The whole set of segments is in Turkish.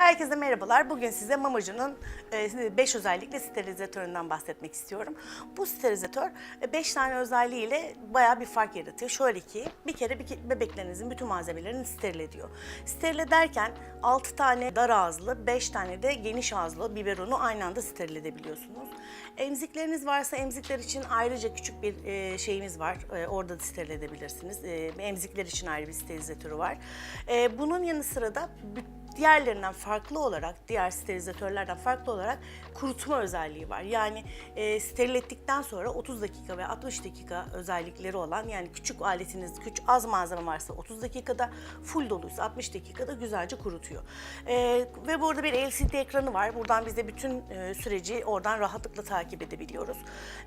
Herkese merhabalar. Bugün size Mamacı'nın 5 özellikle sterilizatöründen bahsetmek istiyorum. Bu sterilizatör 5 tane özelliğiyle bayağı bir fark yaratıyor. Şöyle ki bir kere bebeklerinizin bütün malzemelerini steril ediyor. Steril ederken 6 tane dar ağızlı, 5 tane de geniş ağızlı biberonu aynı anda steril edebiliyorsunuz. Emzikleriniz varsa emzikler için ayrıca küçük bir e, şeyimiz var. E, orada da steril edebilirsiniz. E, emzikler için ayrı bir sterilizatörü var. E, bunun yanı sıra da diğerlerinden farklı olarak, diğer sterilizatörlerden farklı olarak kurutma özelliği var. Yani e, steril ettikten sonra 30 dakika ve 60 dakika özellikleri olan yani küçük aletiniz, küçük az malzeme varsa 30 dakikada, full doluysa 60 dakikada güzelce kurutuyor. E, ve burada bir LCD ekranı var. Buradan biz de bütün e, süreci oradan rahatlıkla takip edebiliyoruz.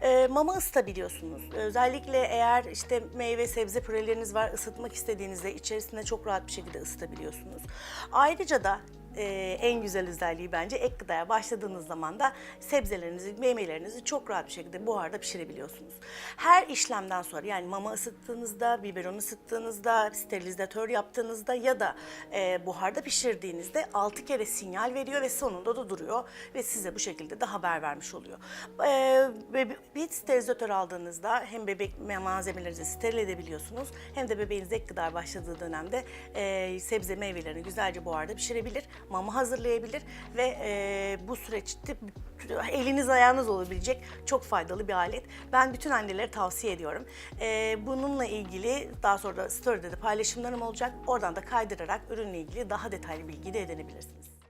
E, mama ısıtabiliyorsunuz. Özellikle eğer işte meyve sebze püreleriniz var ısıtmak istediğinizde içerisinde çok rahat bir şekilde ısıtabiliyorsunuz. Ayrıca da e, en güzel özelliği bence ek gıdaya başladığınız zaman da sebzelerinizi, meyvelerinizi çok rahat bir şekilde buharda pişirebiliyorsunuz. Her işlemden sonra yani mama ısıttığınızda, biberon ısıttığınızda, sterilizatör yaptığınızda ya da e, buharda pişirdiğinizde 6 kere sinyal veriyor ve sonunda da duruyor ve size bu şekilde de haber vermiş oluyor. E, bir sterilizatör aldığınızda hem bebek malzemelerinizi steril edebiliyorsunuz hem de bebeğiniz ek gıda başladığı dönemde e, sebze meyvelerini güzelce buharda pişirebilir, mama hazırlayabilir ve e, bu süreçte eliniz ayağınız olabilecek çok faydalı bir alet. Ben bütün annelere tavsiye ediyorum. E, bununla ilgili daha sonra da story'de de paylaşımlarım olacak. Oradan da kaydırarak ürünle ilgili daha detaylı bilgi de edinebilirsiniz.